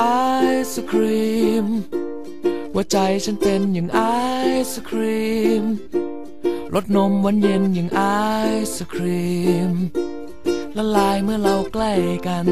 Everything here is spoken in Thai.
ไอศครีม ว่าใจฉันเป็นอย่างไอศครีมรสนมหวานเย็นอย่างไอศครีมละลายเมื่อเราใกล้กัน